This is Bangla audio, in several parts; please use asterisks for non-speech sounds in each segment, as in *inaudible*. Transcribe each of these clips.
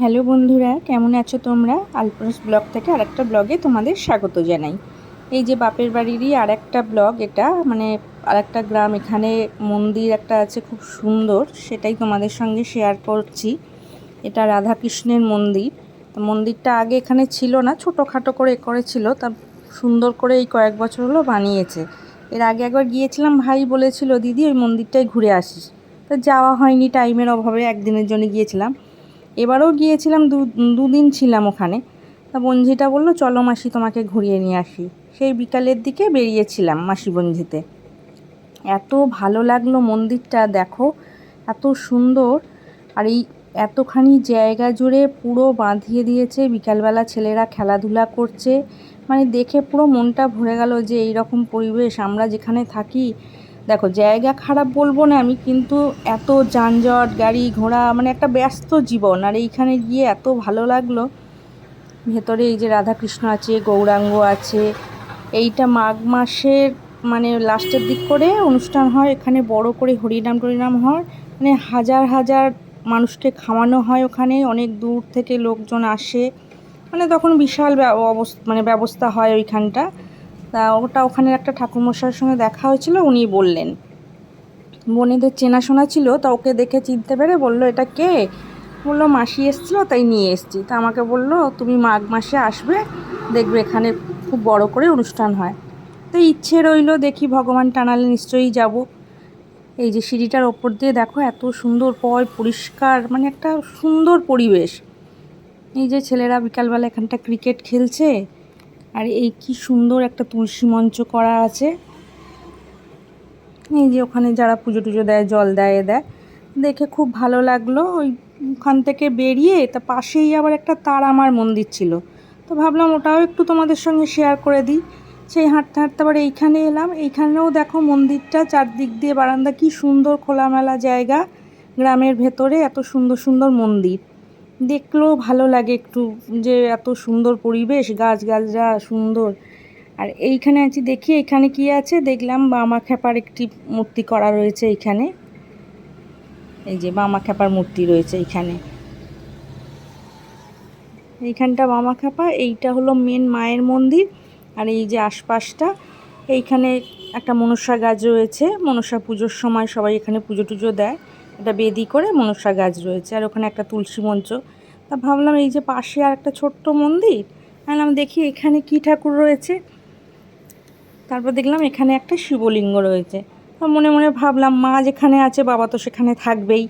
হ্যালো বন্ধুরা, কেমন আছো তোমরা? আলপরস ব্লগ থেকে আরেকটা ব্লগে তোমাদের স্বাগত জানাই। এই যে বাপের বাড়িরই আরেকটা ব্লগ, এটা মানে আরেকটা গ্রাম, এখানে মন্দির একটা আছে খুব সুন্দর, সেটাই তোমাদের সঙ্গে শেয়ার করছি। এটা রাধাকৃষ্ণের মন্দির। তো মন্দিরটা আগে এখানে ছিল না, ছোটোখাটো করে করেছিল, তা সুন্দর করে এই কয়েক বছর হলো বানিয়েছে। এর আগে একবার গিয়েছিলাম, ভাই বলেছিল, দিদি, ওই মন্দিরটাই ঘুরে আসিস। তো যাওয়া হয়নি টাইমের অভাবে একদিনের জন্য গিয়েছিলাম। এবারেও গিয়েছিলাম দু, দুদিন ছিলাম ওখানে। তা বঞ্ঝিটা বলল, চলো মাসি, তোমাকে ঘুরিয়ে নিয়ে আসি। সেই বিকালের দিকে বেরিয়েছিলাম মাসি বঞ্ঝিতে এত ভালো লাগল মন্দিরটা, দেখো, এত সুন্দর। আর এই এতখানি জায়গা জুড়ে পুরো বাঁধিয়ে দিয়েছে, বিকালবেলা ছেলেরা খেলাধুলা করছে। মানে দেখে পুরো মনটা ভরে গেল যে এই রকম পরিবেশ, আমরা যেখানে থাকি দেখো, জায়গা খারাপ বলব না, আমি কিন্তু এত যানজট, গাড়ি ঘোড়া মানে একটা ব্যস্ত জীবন। আর এইখানে গিয়ে এত ভালো লাগল। ভেতরে এই যে রাধাকৃষ্ণ আছে, গৌরাঙ্গ আছে, এইটা মাঘ মাসের মানে লাস্টের দিক করে অনুষ্ঠান হয়, এখানে বড় করে হরিনাম টরিনাম হয় মানে হাজার হাজার মানুষকে খাওয়ানো হয় ওখানে, অনেক দূর থেকে লোকজন আসে। মানে তখন বিশাল অবস্থা মানে ব্যবস্থা হয় ওইখানটা। তা ওটা ওখানে একটা ঠাকুরমশাইয়ের সঙ্গে দেখা হয়েছিল, উনি বললেন। বোনেদের চেনাশোনা ছিল, তা ওকে দেখে চিনতে পেরে বলল, এটা কে? বলল, মাসি এসছিলো, তাই নিয়ে এসছি। তা আমাকে বলল, তুমি মাঘ মাসে আসবে, দেখবে এখানে খুব বড় করে অনুষ্ঠান হয়। তো ইচ্ছে রইল, দেখি ভগবান টানালে নিশ্চয়ই যাব। এই যে সিঁড়িটার ওপর দিয়ে দেখো, এত সুন্দর পয়, পরিষ্কার মানে একটা সুন্দর পরিবেশ। এই যে ছেলেরা বিকালবেলা এখানটা ক্রিকেট খেলছে আর এই কি সুন্দর একটা তুলসী মঞ্চ করা আছে। এই যে ওখানে যারা পুজো টুজো দেয়, জল দেয় দেয়, দেখে খুব ভালো লাগল। ওই ওখান থেকে বেরিয়ে তা পাশেই আবার একটা তারামার মন্দির ছিল। তো ভাবলাম ওটাও একটু তোমাদের সঙ্গে শেয়ার করে দিই। সেই হাঁটতে হাঁটতে আবার এইখানে এলাম। এইখানেও দেখো মন্দিরটা, চারদিক দিয়ে বারান্দা, কি সুন্দর খোলামেলা জায়গা। গ্রামের ভেতরে এত সুন্দর সুন্দর মন্দির। দেখলেও ভালো লাগে একটু যে এত সুন্দর পরিবেশ গাছ গাছরা সুন্দর। আর এইখানে আছি, দেখি এখানে কি আছে? দেখলাম বামা খ্যাপার একটি মূর্তি করা রয়েছে এইখানে এই যে বামা খ্যাপার মূর্তি রয়েছে এইখানে এইখানটা বামা খ্যাপা, এইটা হলো মেন মায়ের মন্দির। আর এই যে আশপাশটা, এইখানে একটা মনসা গাছ রয়েছে। মনসা পুজোর সময় সবাই এখানে পুজো টুজো দেয়। একটা বেদি করে মনসা গাছ রয়েছে, আর ওখানে একটা তুলসী মঞ্চ। তা ভাবলাম এই যে পাশে আর একটা ছোট্ট মন্দির, ভাবলাম দেখি এখানে কি ঠাকুর রয়েছে। তারপর দেখলাম এখানে একটা শিবলিঙ্গ রয়েছে। মনে মনে ভাবলাম, মা যেখানে আছে, বাবা তো সেখানে থাকবেই।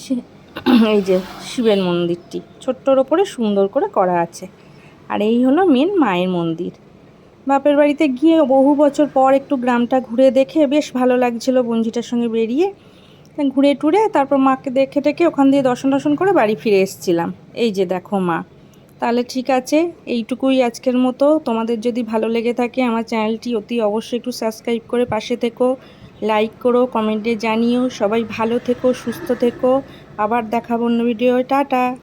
সে *clears throat* এই যে শিবের মন্দিরটি, ছোট্টর ওপরে সুন্দর করে করা আছে। আর এই হলো মেন মায়ের মন্দির। বাপের বাড়িতে গিয়ে বহু বছর পর একটু গ্রামটা ঘুরে দেখে বেশ ভালো লাগছিল বঞ্জিটার সঙ্গে বেরিয়ে। ঘুরে টুরে তারপর মাকে দেখে টেকে ওখান দিয়ে দর্শন দর্শন করে বাড়ি ফিরে এসেছিলাম। এই যে দেখো মা, তাহলে ঠিক আছে, এইটুকুই আজকের মতো। তোমাদের যদি ভালো লেগে থাকে আমার চ্যানেলটি, অতি অবশ্যই একটু সাবস্ক্রাইব করে পাশে থেকো, লাইক করো, কমেন্টে জানিও। সবাই ভালো থেকো, সুস্থ থেকো। আবার দেখাবো অন্য ভিডিও টাটা!